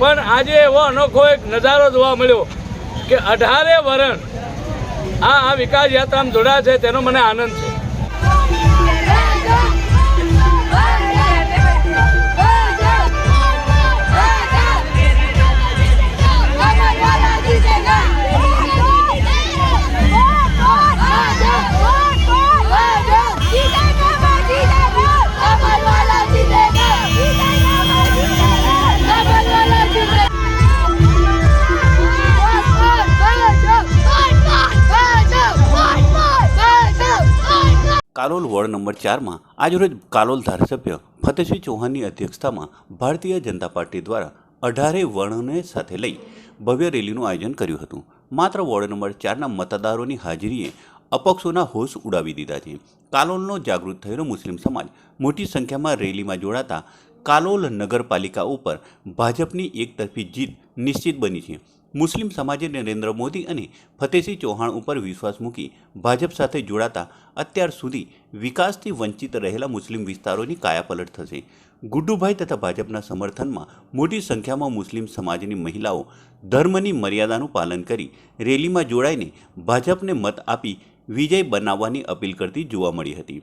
પણ આજે એવો અનોખો એક નજારો જોવા મળ્યો કે અઢારે વરણ આ આ વિકાસ યાત્રામાં જોડાયા છે, તેનો મને આનંદ છે. કાલોલ વોર્ડ નંબર ચારમાં આજરોજ કાલોલ ધારાસભ્ય ફતેસિંહ ચૌહાણની અધ્યક્ષતામાં ભારતીય જનતા પાર્ટી દ્વારા અઢારે વર્ણને સાથે લઈ ભવ્ય રેલીનું આયોજન કર્યું હતું. માત્ર વોર્ડ નંબર ચારના મતદારોની હાજરીએ અપક્ષોના હોશ ઉડાવી દીધા છે. કાલોલનો જાગૃત થયેલો મુસ્લિમ સમાજ મોટી સંખ્યામાં રેલીમાં જોડાતા કાલોલ નગરપાલિકા ઉપર ભાજપની એકતરફી જીત નિશ્ચિત બની છે. મુસ્લિમ સમાજે નરેન્દ્ર મોદી અને ફતેહસિંહ ચૌહાણ ઉપર વિશ્વાસ મૂકી ભાજપ સાથે જોડાતા અત્યાર સુધી વિકાસથી વંચિત રહેલા મુસ્લિમ વિસ્તારોની કાયાપલટ થશે. ગુડ્ડુભાઈ તથા ભાજપના સમર્થનમાં મોટી સંખ્યામાં મુસ્લિમ સમાજની મહિલાઓ ધર્મની મર્યાદાનું પાલન કરી રેલીમાં જોડાઈને ભાજપને મત આપી વિજય બનાવવાની અપીલ કરતી જોવા મળી હતી.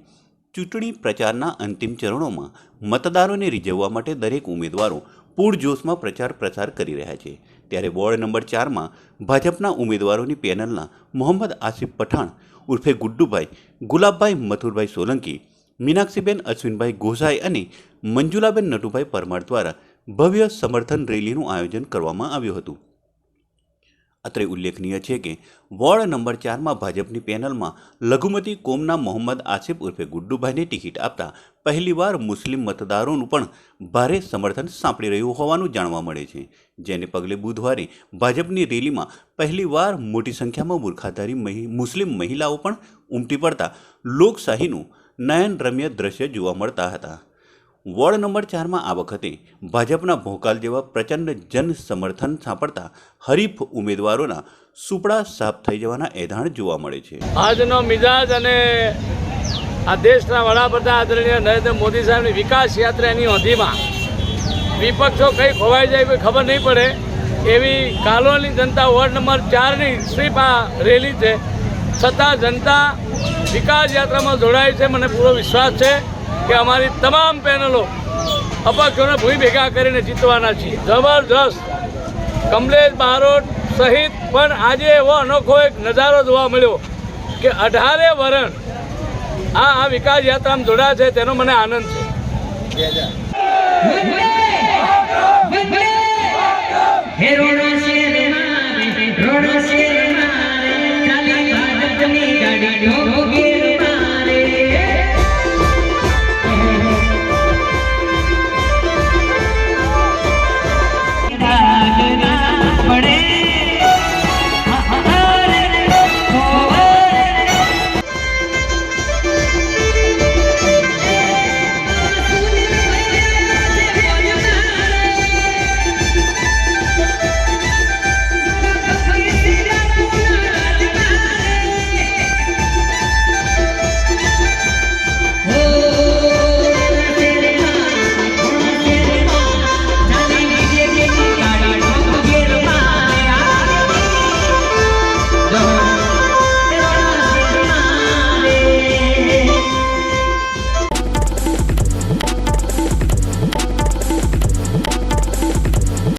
ચૂંટણી પ્રચારના અંતિમ ચરણોમાં મતદારોને રીઝવવા માટે દરેક ઉમેદવારો પૂરજોશમાં પ્રચાર પ્રસાર કરી રહ્યા છે. ત્યારે વોર્ડ નંબર ચારમાં ભાજપના ઉમેદવારોની પેનલના મોહમ્મદ આસિફ પઠાણ, ઉર્ફે ગુડ્ડુભાઈ, ગુલાબભાઈ મથુરભાઈ સોલંકી, મીનાક્ષીબેન અશ્વિનભાઈ ગોસાઈ અને મંજુલાબેન નટુભાઈ પરમાર દ્વારા ભવ્ય સમર્થન રેલીનું આયોજન કરવામાં આવ્યું હતું. અત્રે ઉલ્લેખનીય છે કે વોર્ડ નંબર ચારમાં ભાજપની પેનલમાં લઘુમતી કોમના મોહમ્મદ આસિફ ઉર્ફે ગુડ્ડુભાઈને ટિકિટ આપતા પહેલીવાર મુસ્લિમ મતદારોનું પણ ભારે સમર્થન સાંપડી રહ્યું હોવાનું જાણવા મળે છે. જેને પગલે બુધવારે ભાજપની રેલીમાં પહેલીવાર મોટી સંખ્યામાં બુરખાધારી મુસ્લિમ મહિલાઓ પણ ઉમટી પડતા લોકશાહીનું નયનરમ્ય દ્રશ્ય જોવા મળતા હતા. વોર્ડ નંબર ચારમાં આ વખતે ભાજપના ભોકાલ જેવા પ્રચંડ જન સમર્થન સાંપડતા હરીફ ઉમેદવારોના સુપડા સાફ થઈ જવાના એધાણ જોવા મળે છે. આજનો મિજાજ અને આ દેશના વડાપ્રધાન આદરણીય નરેન્દ્ર મોદી સાહેબની વિકાસ યાત્રાની હોંધીમાં વિપક્ષો કઈ ખોવાઈ જાય ખબર નહીં પડે. એવી કાલોની જનતા વોર્ડ નંબર ચારની સ્વીપ આ રેલી છે. છતાં જનતા વિકાસ યાત્રામાં જોડાય છે, મને પૂરો વિશ્વાસ છે. કે અમારી તમામ પેનલો અપક્ષોને ભૂઈ ભેગા કરીને જીતવાના છીએ. જબરજસ્ત. કમલેશ બારોટ સહિત પણ આજે એવો અનોખો એક નજારો જોવા મળ્યો કે અઢારે વરણ આ આ વિકાસ યાત્રામાં જોડાયા છે તેનો મને આનંદ છે.